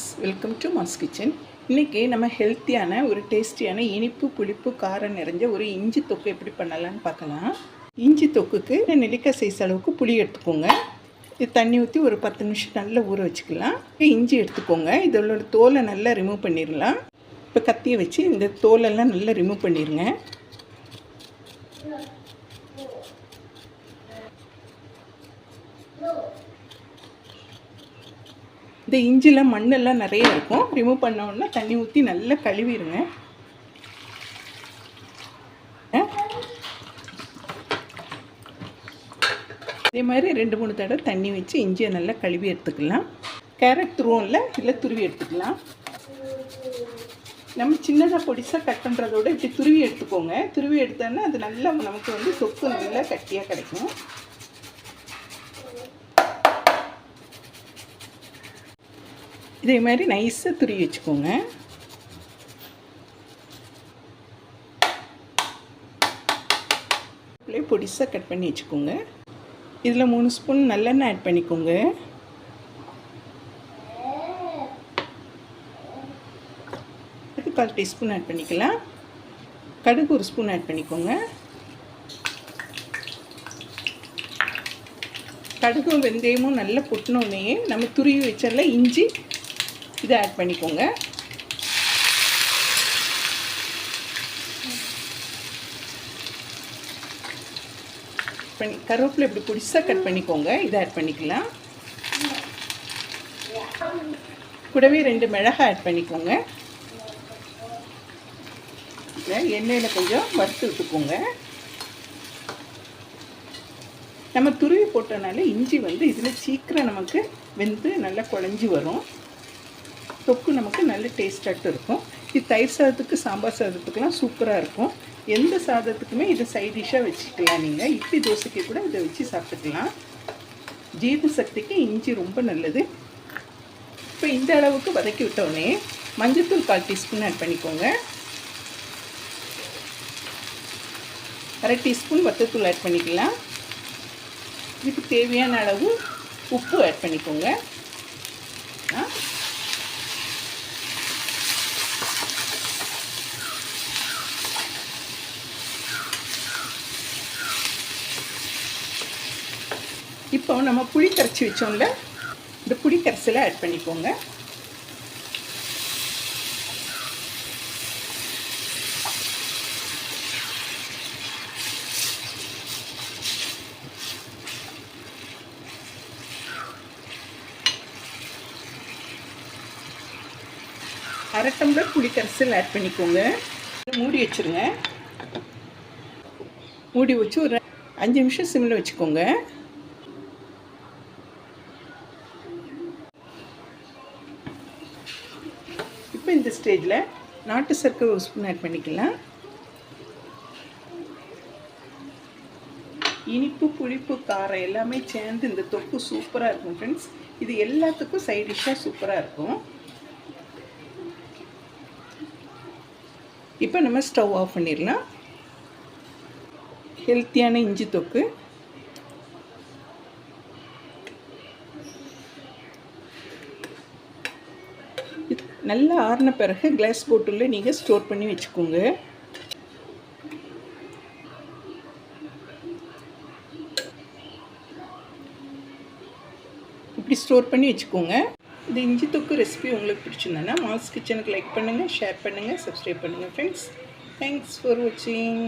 Friends welcome to mass kitchen. இன்றைக்கி நம்ம ஹெல்த்தியான ஒரு டேஸ்டியான இனிப்பு புளிப்பு காரம் நிறைஞ்ச ஒரு இஞ்சி தொக்கு எப்படி பண்ணலான்னு பார்க்கலாம். இஞ்சி தொக்குக்கு நெல்லிக்காய் சைஸ் அளவுக்கு புளி எடுத்துக்கோங்க. இது தண்ணி ஊற்றி ஒரு பத்து நிமிஷம் நல்லா ஊற வச்சுக்கலாம். இஞ்சி எடுத்துக்கோங்க. இதோட தோலை நல்லா ரிமூவ் பண்ணிடலாம். இப்போ கத்தியை வச்சு இந்த தோலெல்லாம் நல்லா ரிமூவ் பண்ணிடுங்க. இந்த இஞ்சியில் மண்ணெல்லாம் நிறைய இருக்கும். ரிமூவ் பண்ணோன்னா தண்ணி ஊற்றி நல்லா கழுவிடுங்க இதே மாதிரி ரெண்டு மூணு தடவை தண்ணி வச்சு இஞ்சியை நல்லா கழுவி எடுத்துக்கலாம். கேரட் துருவோம்ல இல்லை துருவி எடுத்துக்கலாம். நம்ம சின்னதாக பொடிசாக கட் பண்ணுறதோட இப்படி துருவி எடுத்துக்கோங்க. துருவி எடுத்தோன்னா அது நல்லா நமக்கு வந்து சொப்பு நல்லா கட்டியாக கிடைக்கும். இதே மாதிரி நைஸாக துருவி வச்சுக்கோங்க. பொடிசாக கட் பண்ணி வச்சுக்கோங்க. இதில் மூணு ஸ்பூன் நல்லெண்ணெய் ஆட் பண்ணிக்கோங்க. அது கால் டீஸ்பூன் ஆட் பண்ணிக்கலாம். கடுகு ஒரு ஸ்பூன் ஆட் பண்ணிக்கோங்க. கடுகும் வெந்தயமும் நல்லா பொட்டினோடனே நம்ம துருவி வச்சல இஞ்சி இதை ஆட் பண்ணிக்கோங்க. பண்ணி கருவேப்பிலை இப்படி பொடிசாக கட் பண்ணிக்கோங்க. இதை ஆட் பண்ணிக்கலாம். கூடவே ரெண்டு மிளகாய் ஆட் பண்ணிக்கோங்க. எண்ணெயில் கொஞ்சம் வறுத்து விட்டுக்கோங்க. நம்ம துருவி போட்டனால இஞ்சி வந்து இதில் சீக்கிரம் நமக்கு வெந்து நல்லா குழஞ்சி வரும். தொக்கு நமக்கு நல்ல டேஸ்டாக இருக்கும். இது தயிர் சாதத்துக்கு சாம்பார் சாதத்துக்குலாம் சூப்பராக இருக்கும். எந்த சாதத்துக்குமே இதை சைட் டிஷ்ஷாக வச்சுக்கலாம் நீங்கள் இட்லி தோசைக்கு கூட இதை வச்சு சாப்பிட்டுக்கலாம். ஜீரண சக்திக்கு இஞ்சி ரொம்ப நல்லது. இப்போ இந்த அளவுக்கு வதக்கி விட்டோடனே மஞ்சத்தூள் கால் டீஸ்பூன் ஆட் பண்ணிக்கோங்க. அரை டீஸ்பூன் வத்தத்தூள் ஆட் பண்ணிக்கலாம். இதுக்கு தேவையான அளவு உப்பு ஆட் பண்ணிக்கோங்க. இப்போ நம்ம புளி கரைச்சி வச்சோம்ல இந்த புளி கரைசலை ஆட் பண்ணிக்கோங்க. அரை டம்ளர் புளி கரைசல் ஆட் பண்ணிக்கோங்க. மூடி வச்சுருங்க. மூடி வச்சு ஒரு அஞ்சு நிமிஷம் சிம்மில் வச்சுக்கோங்க. இப்போ இந்த ஸ்டேஜில் நாட்டு சர்க்கரை ஒரு ஸ்பூன் ஆட் பண்ணிக்கலாம். இனிப்பு புளிப்பு காரம் எல்லாமே சேர்ந்து இந்த தொக்கு சூப்பராக இருக்கும் ஃப்ரெண்ட்ஸ் இது எல்லாத்துக்கும் சைட் டிஷ்ஷாக சூப்பராக இருக்கும். இப்போ நம்ம ஸ்டவ் ஆஃப் பண்ணிடலாம். ஹெல்த்தியான இஞ்சி தொக்கு. நல்லா ஆறின பிறகு கிளாஸ் போட்டில் நீங்கள் ஸ்டோர் பண்ணி வச்சுக்கோங்க. இப்படி ஸ்டோர் பண்ணி வச்சுக்கோங்க. இந்த இஞ்சி தொக்கு ரெசிபி உங்களுக்கு பிடிச்சிருந்தேன்னா மாஸ் கிச்சனுக்கு லைக் பண்ணுங்கள் ஷேர் பண்ணுங்கள் சப்ஸ்கிரைப் பண்ணுங்கள் ஃப்ரெண்ட்ஸ் தேங்க்ஸ் ஃபார் வாட்சிங்